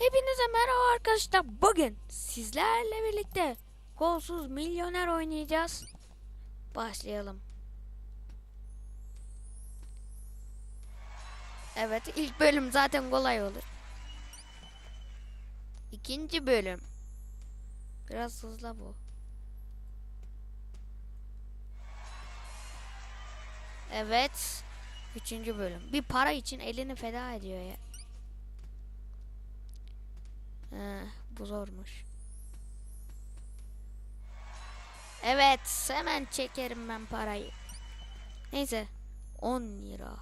Hepinize merhaba arkadaşlar. Bugün sizlerle birlikte Golsuz Milyoner oynayacağız. Başlayalım. Evet ilk bölüm zaten kolay olur. İkinci bölüm. Biraz hızlı bu. Evet. Üçüncü bölüm. Bir para için elini feda ediyor ya. He, bu zormuş. Evet, hemen çekerim ben parayı. Neyse, 10 lira.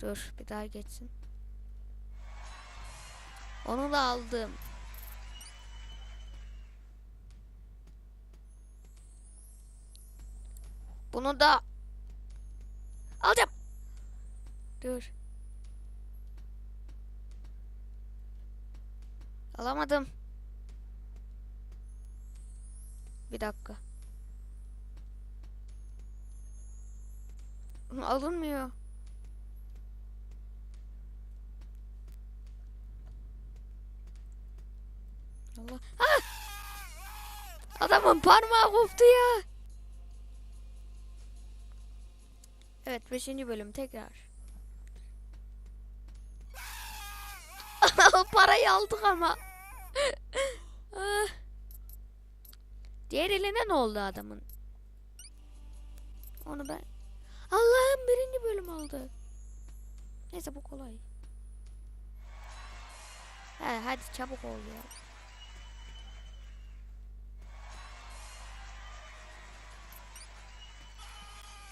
Dur, bir daha geçsin. Onu da aldım. Bunu da alacağım. Dur. Alamadım. Bir dakika. Alınmıyor. Allah. Ah! Adamın parmağı koptu ya. Evet 5. bölüm tekrar. Parayı aldık ama. Ah. Diğer eline ne oldu adamın? Onu ben... Allah'ım birinci bölüm aldı. Neyse bu kolay. He, hadi çabuk ol ya.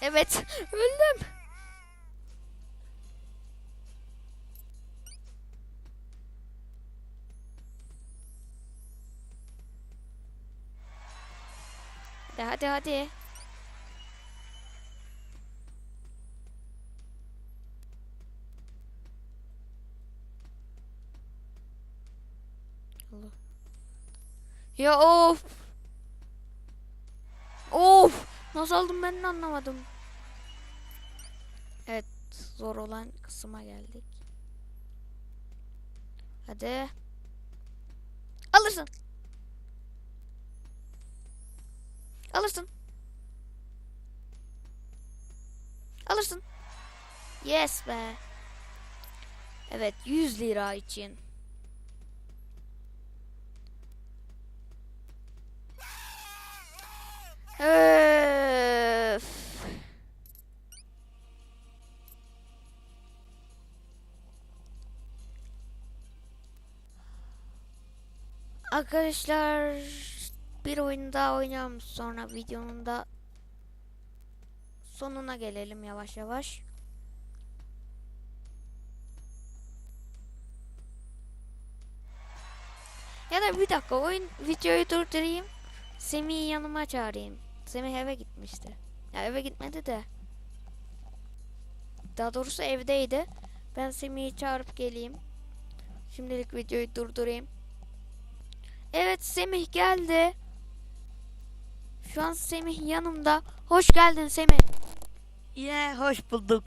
Evet öldüm. Hadi hadi hadi. Ya of. Of. Nasıl aldım ben de anlamadım. Evet zor olan kısma geldik. Hadi. Alırsın. Alırsın. Alırsın. Yes be. Evet 100 lira için. Öf. Arkadaşlar bir oyun daha oynayalım sonra videonun da sonuna gelelim yavaş yavaş. Ya da bir dakika oyun videoyu durdurayım. Semih'i yanıma çağırayım. Semih eve gitmişti. Ya eve gitmedi de. Daha doğrusu evdeydi. Ben Semih'i çağırıp geleyim. Şimdilik videoyu durdurayım. Evet Semih geldi. Şu an Semih yanımda. Hoş geldin Semih. Yine hoş bulduk.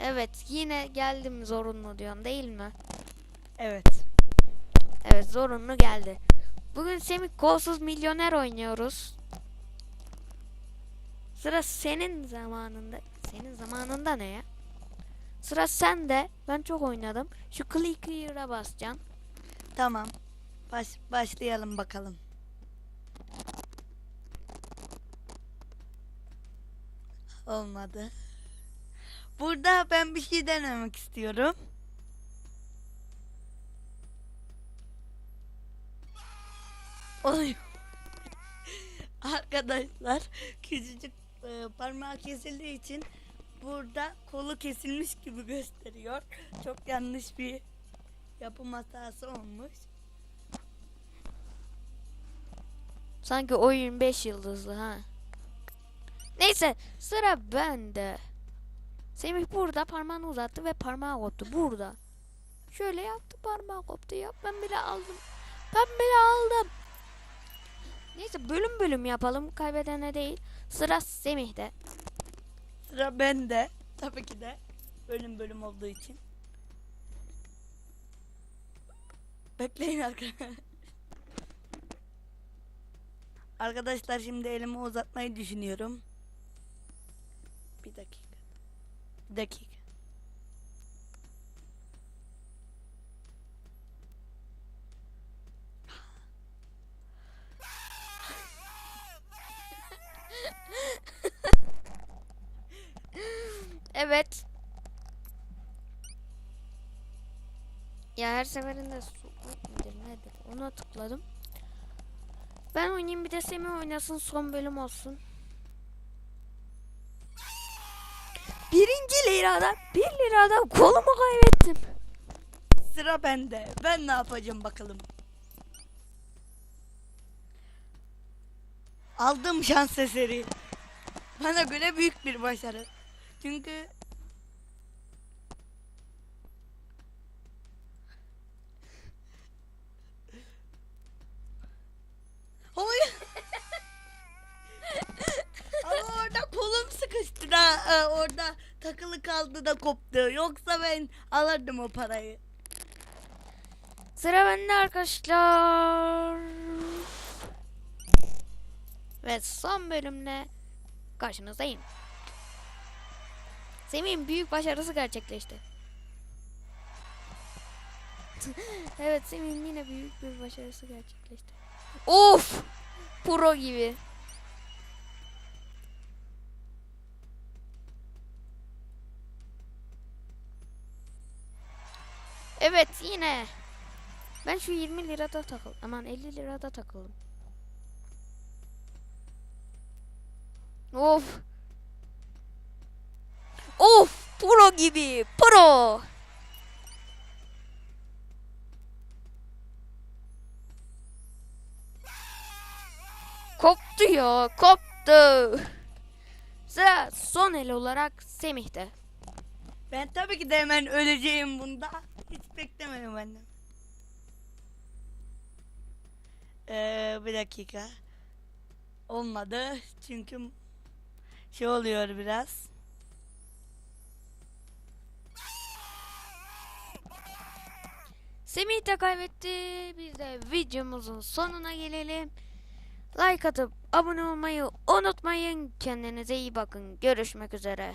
Evet yine geldim zorunlu diyorsun değil mi? Evet. Evet zorunlu geldi. Bugün Semih kolsuz milyoner oynuyoruz. Sıra senin zamanında. Senin zamanında ne ya? Sıra sende. Ben çok oynadım. Şu click clear'a basacaksın. Tamam. Baş, başlayalım bakalım. Olmadı. Burada ben bir şey denemek istiyorum. Oluyor. Arkadaşlar küçücük e, parmağı kesildiği için burada kolu kesilmiş gibi gösteriyor. Çok yanlış bir yapım hatası olmuş. Sanki oyun 5 yıldızlı ha. Neyse sıra bende. Semih burada parmağını uzattı ve parmağı koptu. Burada. Şöyle yaptı parmağı koptu ya. Ben bile aldım. Ben bile aldım. Neyse bölüm bölüm yapalım. Kaybedene değil. Sıra Semih'de. Sıra bende. Tabii ki de bölüm bölüm olduğu için. Bekleyin arkadaşlar. Arkadaşlar şimdi elimi uzatmayı düşünüyorum. Bir dakika. Bir dakika. Evet. Ya her seferinde su midir nedir ona tıkladım. Ben oynayayım bir de Semih oynasın son bölüm olsun. Birinci lirada bir lirada kolumu kaybettim. Sıra bende. Ben ne yapacağım bakalım. Aldım şans eseri. Bana göre büyük bir başarı. Çünkü Hayır. Ama orada kolum sıkıştı da orada takılı kaldı da koptu. Yoksa ben alırdım o parayı. Sıra bende arkadaşlar. Ve son bölümle karşınızdayım. Semih'in büyük başarısı gerçekleşti. evet Semih'in yine büyük bir başarısı gerçekleşti. Of! Pro gibi. Evet yine. Ben şu 20 lirada takıl. Aman 50 lirada takıldım. Of. Of pro gibi pro. Koptu ya koptu. Sıra son el olarak Semih'te. Ben tabii ki de hemen öleceğim bunda. Hiç beklemedim benden. Ee, bir dakika. Olmadı. Çünkü şey oluyor biraz. Semih de kaybetti. Biz de videomuzun sonuna gelelim. Like atıp abone olmayı unutmayın. Kendinize iyi bakın. Görüşmek üzere.